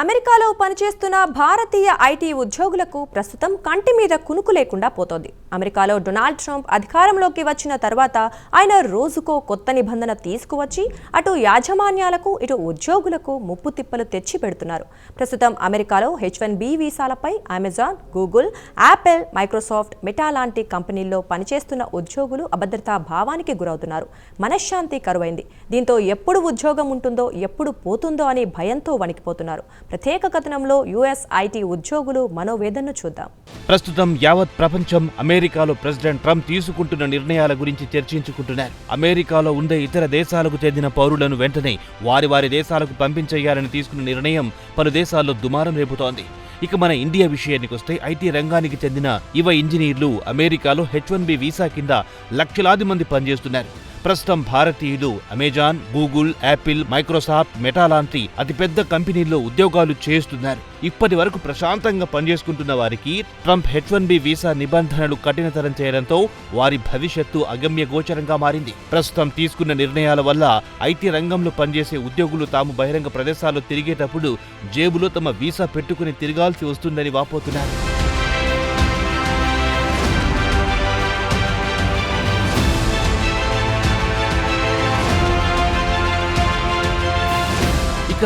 అమెరికాలో పనిచేస్తున్న భారతీయ ఐటీ ఉద్యోగులకు ప్రస్తుతం కంటి మీద కునుకు లేకుండా పోతోంది. అమెరికాలో డొనాల్డ్ ట్రంప్ అధికారంలోకి వచ్చిన తర్వాత ఆయన రోజుకో కొత్త నిబంధన తీసుకువచ్చి అటు యాజమాన్యాలకు ఇటు ఉద్యోగులకు ముప్పు తిప్పలు తెచ్చి పెడుతున్నారు. ప్రస్తుతం అమెరికాలో H one B వీసాలపై Amazon Google Apple Microsoft Meta లాంటి కంపెనీల్లో పనిచేస్తున్న ఉద్యోగులు అభద్రతా భావానికి గురవుతున్నారు. మనశ్శాంతి కరువైంది. దీంతో ఎప్పుడు ఉద్యోగం ఉంటుందో ఎప్పుడు పోతుందో అని భయంతో వణికిపోతున్నారు. ప్రత్యేక కథనంలో యుఎస్ ఐటీ ఉద్యోగులు మనోవేదనను చూద్దాం. ప్రస్తుతం యావత్ ప్రపంచం అమెరికాలో ప్రెసిడెంట్ ట్రంప్ తీసుకుంటున్న నిర్ణయాల గురించి చర్చించుకుంటున్నారు. అమెరికాలో ఉండే ఇతర దేశాలకు చెందిన పౌరులను వెంటనే వారి వారి దేశాలకు పంపించేయాలని తీసుకున్న నిర్ణయం పలు దేశాల్లో దుమారం రేపుతోంది. ఇక మన ఇండియా విషయానికి వస్తే ఐటీ రంగానికి చెందిన యువ ఇంజనీర్లు అమెరికాలో హెచ్ వన్ బి వీసా కింద లక్షలాది మంది పనిచేస్తున్నారు. ప్రస్తుతం భారతీయులు Amazon Google Apple Microsoft Meta లాంటి అతిపెద్ద కంపెనీల్లో ఉద్యోగాలు చేస్తున్నారు. ఇప్పటి వరకు ప్రశాంతంగా పనిచేసుకుంటున్న వారికి Trump H one B visa నిబంధనలు కఠినతరం చేయడంతో వారి భవిష్యత్తు అగమ్య గోచరంగా మారింది. ప్రస్తుతం తీసుకున్న నిర్ణయాల వల్ల ఐటీ రంగంలో పనిచేసే ఉద్యోగులు తాము బహిరంగ ప్రదేశాల్లో తిరిగేటప్పుడు జేబులో తమ వీసా పెట్టుకుని తిరగాల్సి వస్తుందని వాపోతున్నారు.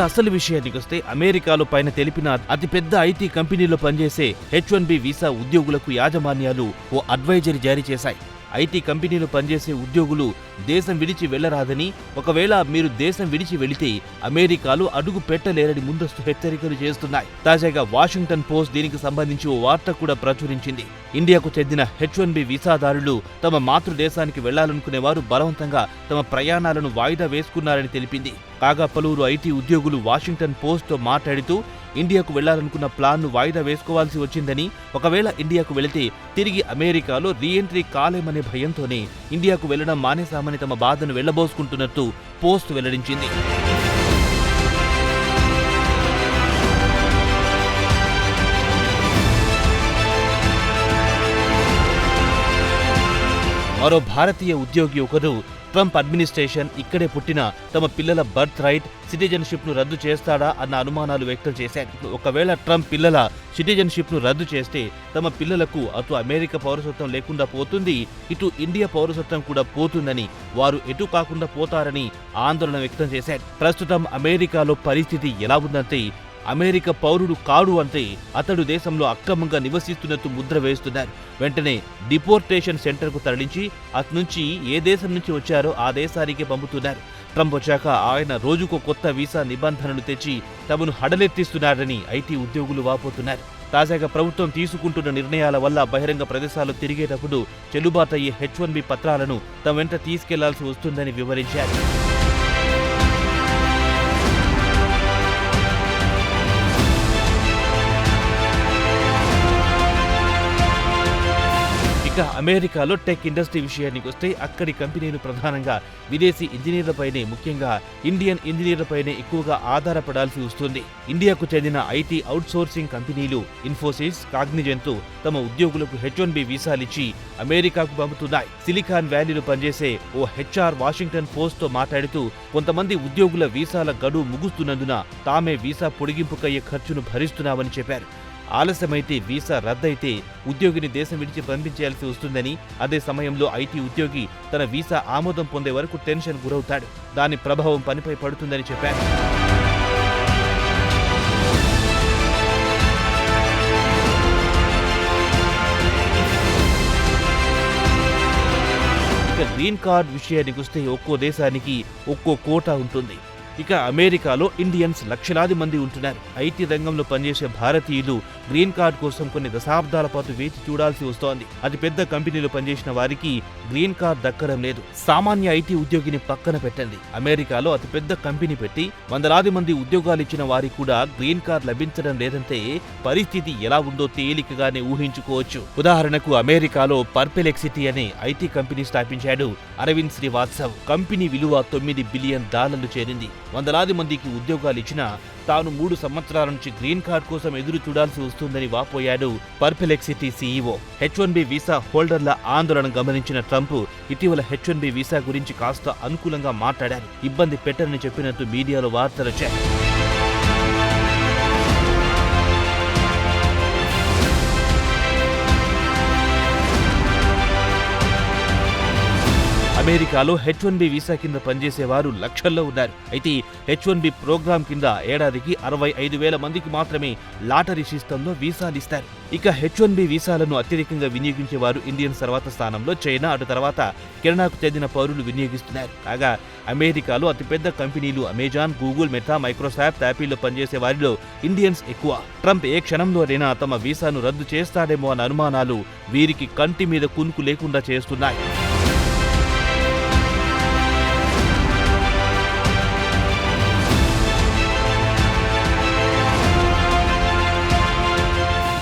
ఇక అసలు విషయానికి వస్తే అమెరికాలో పైన తెలిపిన అతిపెద్ద ఐటీ కంపెనీలో పనిచేసే హెచ్ వన్ బి వీసా ఉద్యోగులకు యాజమాన్యాలు ఓ అడ్వైజరీ జారీ చేశాయి. ఐటీ కంపెనీలో పనిచేసే ఉద్యోగులు దేశం విడిచి వెళ్ళరాదని ఒకవేళ మీరు దేశం విడిచి వెళితే అమెరికాలో అడుగు పెట్టలేరని ముందస్తు హెచ్చరికలు చేస్తున్నాయి. తాజాగా వాషింగ్టన్ పోస్ట్ దీనికి సంబంధించి ఓ వార్త కూడా ప్రచురించింది. ఇండియాకు చెందిన హెచ్ వన్ బి వీసాదారులు తమ మాతృదేశానికి వెళ్ళాలనుకునే వారు బలవంతంగా తమ ప్రయాణాలను వాయిదా వేసుకున్నారని తెలిపింది. కాగా పలువురు ఐటీ ఉద్యోగులు వాషింగ్టన్ పోస్ట్తో మాట్లాడుతూ ఇండియాకు వెళ్ళాలనుకున్న ప్లాన్ను వాయిదా వేసుకోవాల్సి వచ్చిందని ఒకవేళ ఇండియాకు వెళితే తిరిగి అమెరికాలో రీఎంట్రీ కాలేమనే భయంతోనే ఇండియాకు వెళ్ళడం మానేశామని తమ బాధను వెళ్ళబోసుకుంటున్నట్టు పోస్ట్ వెల్లడించింది. మరో భారతీయ ఉద్యోగి ఒకరు ట్రంప్ అడ్మినిస్ట్రేషన్ ఇక్కడే పుట్టిన తమ పిల్లల బర్త్ రైట్ సిటిజన్షిప్ను రద్దు చేస్తాడా అన్న అనుమానాలు వ్యక్తం చేశారు. ఒకవేళ ట్రంప్ పిల్లల సిటిజన్షిప్ను రద్దు చేస్తే తమ పిల్లలకు అటు అమెరికా పౌరసత్వం లేకుండా పోతుంది ఇటు ఇండియా పౌరసత్వం కూడా పోతుందని వారు ఎటు కాకుండా పోతారని ఆందోళన వ్యక్తం చేశారు. ప్రస్తుతం అమెరికాలో పరిస్థితి ఎలా ఉందంటే అమెరికా పౌరుడు కాడు అంటే అతడు దేశంలో అక్రమంగా నివసిస్తున్నట్టు ముద్ర వేస్తున్నారు. వెంటనే డిపోర్టేషన్ సెంటర్కు తరలించి అతనుంచి ఏ దేశం నుంచి వచ్చారో ఆ దేశానికే పంపుతున్నారు. ట్రంప్ వచ్చాక ఆయన రోజుకో కొత్త వీసా నిబంధనలు తెచ్చి తమను హడలెత్తిస్తున్నారని ఐటీ ఉద్యోగులు వాపోతున్నారు. తాజాగా ప్రభుత్వం తీసుకుంటున్న నిర్ణయాల వల్ల బహిరంగ ప్రదేశాల్లో తిరిగేటప్పుడు చెల్లుబాటయ్యే హెచ్ వన్ బి పత్రాలను తమ వెంట తీసుకెళ్ళాల్సి వస్తుందని వివరించారు. ఇక అమెరికాలో టెక్ ఇండస్ట్రీ విషయానికి వస్తే అక్కడి కంపెనీలు ప్రధానంగా విదేశీ ఇంజనీర్లపైనే ముఖ్యంగా ఇండియన్ ఇంజనీర్లపైనే ఎక్కువగా ఆధారపడాల్సి వస్తుంది. ఇండియాకు చెందిన ఐటీ అవుట్సోర్సింగ్ కంపెనీలు ఇన్ఫోసిస్ కాగ్నిజెంట్ తమ ఉద్యోగులకు హెచ్ వన్ బి వీసాలిచ్చి అమెరికాకు పంపుతున్నాయి. సిలికాన్ వ్యాలీలో పనిచేసే ఓ హెచ్ఆర్ వాషింగ్టన్ పోస్ట్తో మాట్లాడుతూ కొంతమంది ఉద్యోగుల వీసాల గడువు ముగుస్తున్నందున తామే వీసా పొడిగింపుకయ్యే ఖర్చును భరిస్తున్నామని చెప్పారు. ఆలస్యమైతే వీసా రద్దయితే ఉద్యోగిని దేశం విడిచి పంపించేయాల్సి వస్తుందని అదే సమయంలో ఐటీ ఉద్యోగి తన వీసా ఆమోదం పొందే వరకు టెన్షన్ గురవుతాడు. దాని ప్రభావం పనిపై పడుతుందని చెప్పారు. గ్రీన్ కార్డ్ విషయానికి వస్తే ఒక్కో దేశానికి ఒక్కో కోటా ఉంటుంది. ఇక అమెరికాలో ఇండియన్స్ లక్షలాది మంది ఉంటున్నారు. ఐటీ రంగంలో పనిచేసే భారతీయులు గ్రీన్ కార్డ్ కోసం కొన్ని దశాబ్దాల పాటు వేచి చూడాల్సి వస్తోంది. అతి పెద్ద కంపెనీలో పనిచేసిన వారికి గ్రీన్ కార్డ్ దక్కడం లేదు. సామాన్య ఐటీ ఉద్యోగిని పక్కన పెట్టండి. అమెరికాలో అతిపెద్ద కంపెనీ పెట్టి వందలాది మంది ఉద్యోగాలు ఇచ్చిన వారికి కూడా గ్రీన్ కార్డ్ లభించడం లేదంటే పరిస్థితి ఎలా ఉందో తేలికగానే ఊహించుకోవచ్చు. ఉదాహరణకు అమెరికాలో పర్పెలెక్సిటీ అనే ఐటీ కంపెనీ స్థాపించాడు అరవింద్ శ్రీవాత్సవ్. కంపెనీ విలువ తొమ్మిది బిలియన్ డాలర్లు చేరింది. వందలాది మందికి ఉద్యోగాలు ఇచ్చినా తాను మూడు సంవత్సరాల నుంచి గ్రీన్ కార్డ్ కోసం ఎదురు చూడాల్సి వస్తుందని వాపోయాడు Perplexity CEO. H one B visa హోల్డర్ల ఆందోళన గమనించిన ట్రంప్ ఇటీవల హెచ్ వన్ బి వీసా గురించి కాస్త అనుకూలంగా మాట్లాడారు. ఇబ్బంది పెట్టరని చెప్పినట్టు మీడియాలో వార్తలొచ్చాయి అమెరికాలో హెచ్ వన్ బి వీసా కింద పనిచేసేవారు లక్షల్లో ఉన్నారు. అయితే హెచ్ వన్ బి ప్రోగ్రాం కింద ఏడాదికి అరవై ఐదు వేల మందికి మాత్రమే లాటరీ సిస్టంలో వీసాలు ఇస్తారు. ఇక హెచ్ వన్ బి వీసాలను అత్యధికంగా వినియోగించేవారు ఇండియన్స్ తర్వాత స్థానంలో చైనా అటు తర్వాత కెనడాకు చెందిన పౌరులు వినియోగిస్తున్నారు. కాగా అమెరికాలో అతిపెద్ద కంపెనీలు అమెజాన్ గూగుల్ మెటా మైక్రోసాఫ్ట్ యాపిల్లో పనిచేసే వారిలో ఇండియన్స్ ఎక్కువ. ట్రంప్ ఏ క్షణంలోనైనా తమ వీసాను రద్దు చేస్తాడేమో అన్న అనుమానాలు వీరికి కంటి మీద కునుకు లేకుండా చేస్తున్నాయి.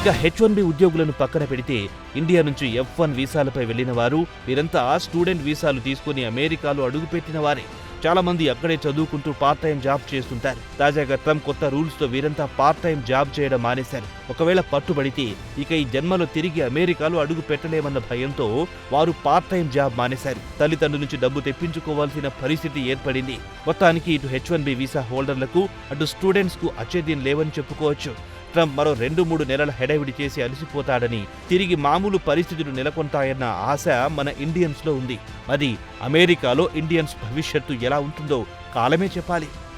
ఇక హెచ్ వన్ బి ఉద్యోగులను పక్కన పెడితే ఇండియా నుంచి ఎఫ్ వన్ వీసాలపై వెళ్ళిన వారు వీరంతా స్టూడెంట్ వీసాలు తీసుకుని అమెరికాలో అడుగుపెట్టిన వారే. చాలా మంది అక్కడే చదువుకుంటూ పార్ట్ టైం జాబ్ చేస్తుంటారు. తాజాగా ట్రంప్ కొత్త రూల్స్తో వీరంతా పార్ట్ టైం జాబ్ చేయడం మానేశారు. ఒకవేళ పట్టుబడితే ఇక ఈ జన్మలో తిరిగి అమెరికాలో అడుగు పెట్టలేమన్న భయంతో వారు పార్ట్ టైం జాబ్ మానేశారు. తల్లిదండ్రుల నుంచి డబ్బు తెప్పించుకోవాల్సిన పరిస్థితి ఏర్పడింది. మొత్తానికి ఇటు హెచ్ వన్ బి వీసా హోల్డర్లకు అటు స్టూడెంట్స్కు అచేద్యం లేవని చెప్పుకోవచ్చు. ట్రంప్ మరో రెండు మూడు నెలల హెడవిడి చేసి అలసిపోతాడని తిరిగి మామూలు పరిస్థితులు నెలకొంటాయన్న ఆశ మన ఇండియన్స్లో ఉంది. అది అమెరికాలో ఇండియన్స్ భవిష్యత్తు ఎలా ఉంటుందో కాలమే చెప్పాలి.